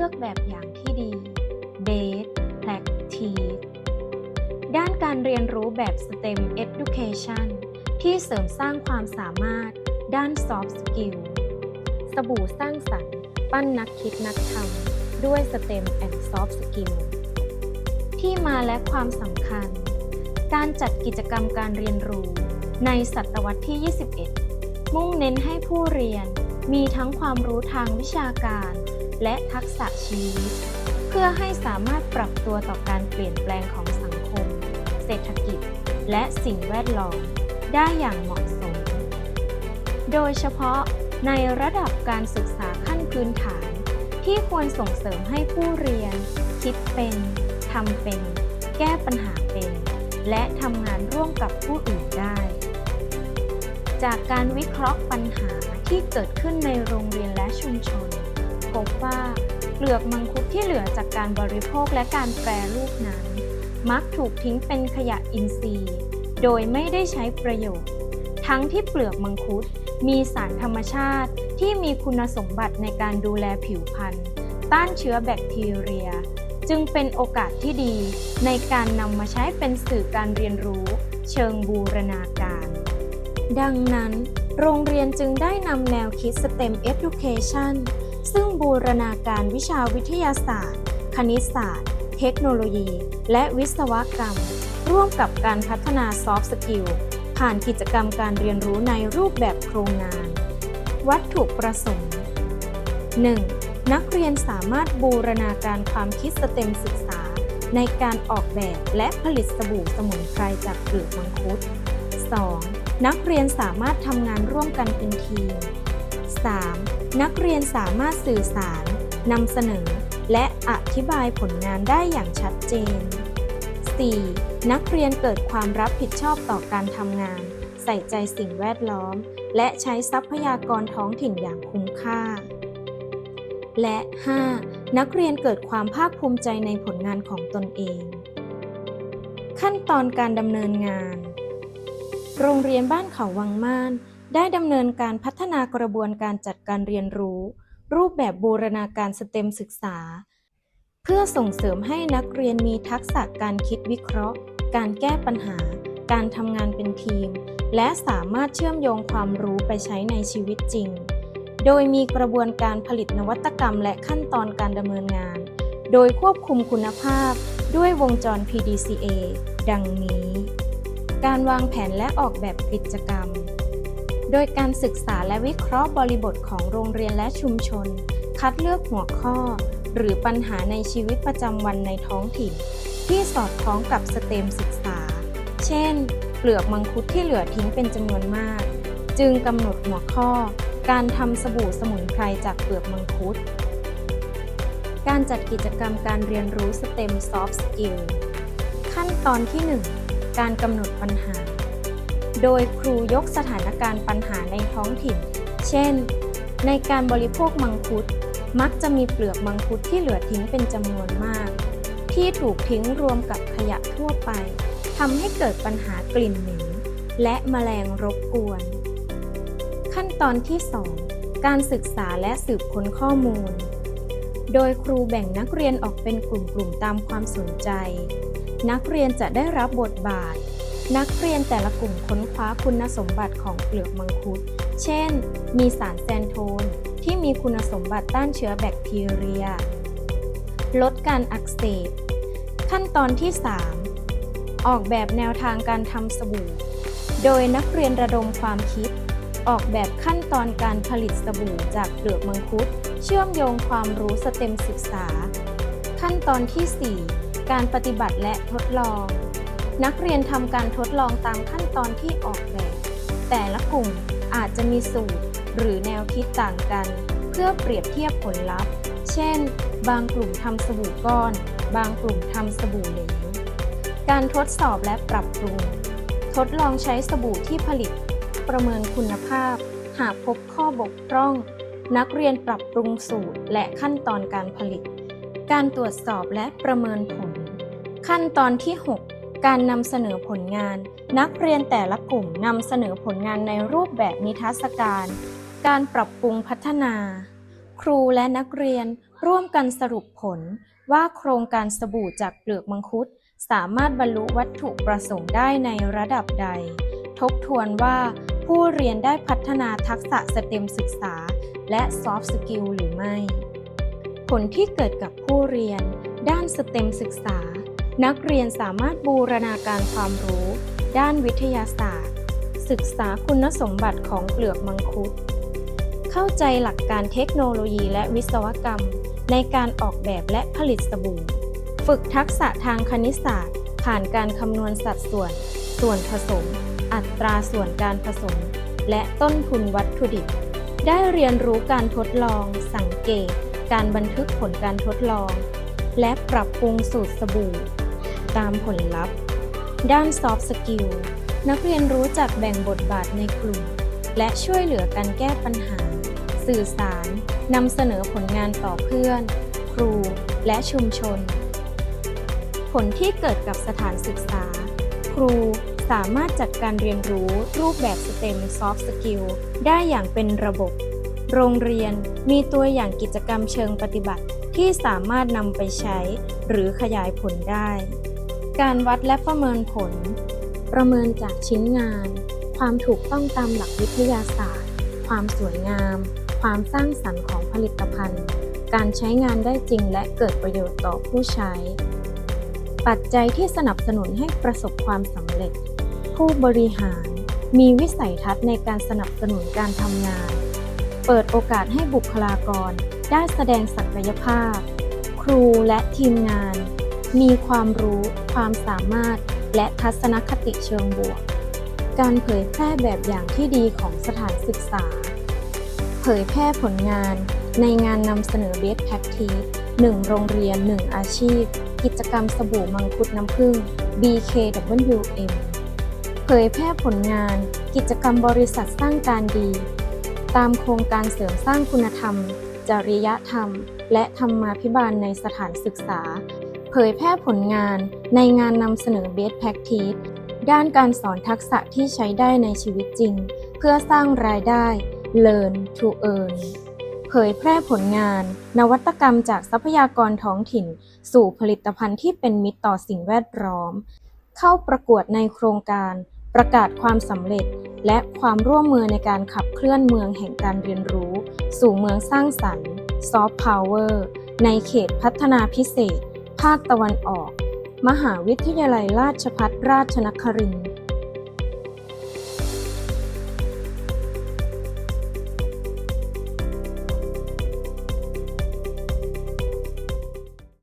ลือกแบบอย่างที่ดี Base Practice ด้านการเรียนรู้แบบ STEM Education ที่เสริมสร้างความสามารถด้าน Soft Skill สบู่สร้างสรรค์ ปั้นนักคิดนักทำด้วย STEM and Soft Skill ที่มาและความสำคัญ การจัดกิจกรรมการเรียนรู้ในศตวรรษที่ 21 มุ่งเน้นให้ผู้เรียนมีทั้งความรู้ทางวิชาการ และทักษะชีวิต เพื่อให้สามารถปรับตัวต่อการเปลี่ยนแปลงของสังคม เศรษฐกิจ และสิ่งแวดล้อมได้อย่างเหมาะสม โดยเฉพาะในระดับการศึกษาขั้นพื้นฐาน ที่ควรส่งเสริมให้ผู้เรียน คิดเป็นทำเป็น แก้ปัญหาเป็น และทำงานร่วมกับผู้อื่นได้ จากการวิเคราะห์ปัญหาที่เกิดขึ้นในโรงเรียนและชุมชน พบว่าเปลือกมังคุดที่เหลือจากการบริโภคและการแปรรูปนั้น มักถูกทิ้งเป็นขยะอินทรีย์ โดยไม่ได้ใช้ประโยชน์ ทั้งที่เปลือกมังคุดมีสารธรรมชาติที่มีคุณสมบัติในการดูแลผิวพรรณต้านเชื้อแบคทีเรีย จึงเป็นโอกาสที่ดีในการนำมาใช้เป็นสื่อการเรียนรู้ เชิงบูรณาการ ดังนั้น โรงเรียนจึงได้นำแนวคิด STEM Education ซึ่งบูรณาการวิชาวิทยาศาสตร์ คณิตศาสตร์ เทคโนโลยี และวิศวกรรม ร่วมกับการพัฒนา Soft Skill ผ่านกิจกรรมการเรียนรู้ในรูปแบบโครงงาน วัตถุประสงค์ 1. นักเรียนสามารถบูรณาการความคิดสเต็มศึกษา ในการออกแบบและผลิตสบู่สมุนไพรจากเปลือกมังคุด 2. นักเรียนสามารถทำงานร่วมกันเป็นทีม 3. นักเรียนสามารถสื่อสารนำเสนอ และอธิบายผลงานได้อย่างชัดเจน 4. นักเรียนเกิดความรับผิดชอบต่อการทำงาน ใส่ใจสิ่งแวดล้อม และใช้ทรัพยากรท้องถิ่นอย่างคุ้มค่า และ 5. นักเรียนเกิดความภาคภูมิใจในผลงานของตนเอง ขั้นตอนการดำเนินงาน โรงเรียนบ้านเขาวังม่าน ได้ดำเนินการพัฒนากระบวนการจัดการเรียนรู้ รูปแบบบูรณาการสเต็มศึกษา เพื่อส่งเสริมให้นักเรียนมีทักษะการคิดวิเคราะห์ การแก้ปัญหา การทำงานเป็นทีม และสามารถเชื่อมโยงความรู้ไปใช้ในชีวิตจริง โดยมีกระบวนการผลิตนวัตกรรมและขั้นตอนการดำเนินงาน โดยควบคุมคุณภาพด้วยวงจร PDCA ดังนี้ การวางแผนและออกแบบกิจกรรม โดยการศึกษาและวิเคราะห์บริบทของโรงเรียนและชุมชน คัดเลือกหัวข้อ หรือปัญหาในชีวิตประจำวันในท้องถิ่น ที่สอดคล้องกับสเตมศึกษา เช่น เปลือกมังคุดที่เหลือทิ้งเป็นจำนวนมาก จึงกำหนดหัวข้อ การทำสบู่สมุนไพรจากเปลือกมังคุด การจัดกิจกรรมการเรียนรู้ STEM Soft Skill ขั้นตอนที่ 1 การกำหนดปัญหา โดยครูยกสถานการณ์ปัญหาในท้องถิ่น เช่น ในการบริโภคมังคุด มักจะมีเปลือกมังคุดที่เหลือทิ้งเป็นจำนวนมาก ที่ถูกทิ้งรวมกับขยะทั่วไปทำให้เกิดปัญหากลิ่นเหม็นและแมลงรบกวน ขั้นตอนที่ 2 การศึกษาและสืบค้นข้อมูล โดยครูแบ่งนักเรียนออกเป็นกลุ่มๆตามความสนใจ นักเรียนจะได้รับบทบาท นักเรียนแต่ละกลุ่มค้นคว้าคุณสมบัติของเปลือกมังคุด เช่น มีสารแซนโทน ที่มีคุณสมบัติต้านเชื้อแบคทีเรีย ลดการอักเสบ ขั้นตอนที่ 3 ออกแบบแนวทางการทำสบู่ โดยนักเรียนระดมความคิด ออกแบบขั้นตอนการผลิตสบู่จากเปลือกมังคุด เชื่อมโยงความรู้สเต็มศึกษา ขั้นตอนที่ 4 การปฏิบัติและทดลอง นักเรียนทำการทดลองตามขั้นตอนที่ออกแบบ แต่ละกลุ่มอาจจะมีสูตรหรือแนวคิดต่างกัน เพื่อเปรียบเทียบผลลัพธ์ เช่น บางกลุ่มทำสบู่ก้อน บางกลุ่มทำสบู่เหลว การทดสอบและปรับปรุง ทดลองใช้สบู่ที่ผลิต ประเมินคุณภาพ หากพบข้อบกพร่อง นักเรียนปรับปรุงสูตรและขั้นตอนการผลิต การตรวจสอบและประเมินผล ขั้นตอนที่ 6 การนำเสนอผลงาน นักเรียนแต่ละกลุ่มนำเสนอผลงานในรูปแบบนิทรรศการ การปรับปรุงพัฒนา ครูและนักเรียนร่วมกันสรุปผลว่าโครงการสบู่จากเปลือกมังคุดสามารถบรรลุวัตถุประสงค์ได้ในระดับใด ทบทวนว่าผู้เรียนได้พัฒนาทักษะสเต็มศึกษา และซอฟต์สกิลหรือไม่ ผลที่เกิดกับผู้เรียน ด้านสเต็มศึกษา นักเรียนสามารถบูรณาการความรู้ ด้านวิทยาศาสตร์ ศึกษาคุณสมบัติของเปลือกมังคุด เข้าใจหลักการเทคโนโลยีและวิศวกรรม ในการออกแบบและผลิตสบู่ ฝึกทักษะทางคณิตศาสตร์ ผ่านการคำนวณสัดส่วน ส่วนผสม อัตราส่วนการผสม และต้นทุนวัตถุดิบ ได้เรียนรู้การทดลอง สังเกต การบันทึกผลการทดลอง และปรับปรุงสูตรสบู่ ตามผลลัพธ์ ด้าน Soft Skill นักเรียนรู้จักแบ่งบทบาทในกลุ่ม และช่วยเหลือกันแก้ปัญหา สื่อสารนำเสนอผลงานต่อเพื่อน ครู และชุมชน ผลที่เกิดกับสถานศึกษา ครูสามารถจัดการเรียนรู้รูปแบบ STEM Soft Skill ได้อย่างเป็นระบบ โรงเรียนมีตัวอย่างกิจกรรมเชิงปฏิบัติที่สามารถนำไปใช้หรือขยายผลได้ การวัดและประเมินผล ประเมินจากชิ้นงาน ความถูกต้องตามหลักวิทยาศาสตร์ ความสวยงาม ความสร้างสรรค์ของผลิตภัณฑ์ การใช้งานได้จริงและเกิดประโยชน์ต่อผู้ใช้ ปัจจัยที่สนับสนุนให้ประสบความสำเร็จ ผู้บริหาร มีวิสัยทัศน์ในการสนับสนุนการทำงาน เปิดโอกาสให้บุคลากรได้แสดงศักยภาพ ครูและทีมงาน มีความรู้ ความสามารถ และทัศนคติเชิงบวก การเผยแพร่แบบอย่างที่ดีของสถานศึกษา เผยแพร่ผลงานในงานนำเสนอ Best Practice 1โรงเรียน1อาชีพ กิจกรรมสบู่มังคุดน้ำผึ้ง BKWM เผยแพร่ผลงาน กิจกรรมบริษัทสร้างการดี ตามโครงการเสริมสร้างคุณธรรม จริยธรรม และธรรมาภิบาลในสถานศึกษา เผยแพร่ผลงานในงานนำเสนอ Best Practice ด้านการสอนทักษะที่ใช้ได้ในชีวิตจริง เพื่อสร้างรายได้ Learn to Earn เผยแพร่ผลงาน นวัตกรรมจากทรัพยากรท้องถิ่น สู่ผลิตภัณฑ์ที่เป็นมิตรต่อสิ่งแวดล้อม เข้าประกวดในโครงการ ประกาศความสำเร็จ และความร่วมมือในการขับเคลื่อนเมืองแห่งการเรียนรู้ สู่เมืองสร้างสรรค์ Soft Power ในเขตพัฒนาพิเศษ ภาคตะวันออก มหาวิทยาลัยราชภัฏราชนครินทร์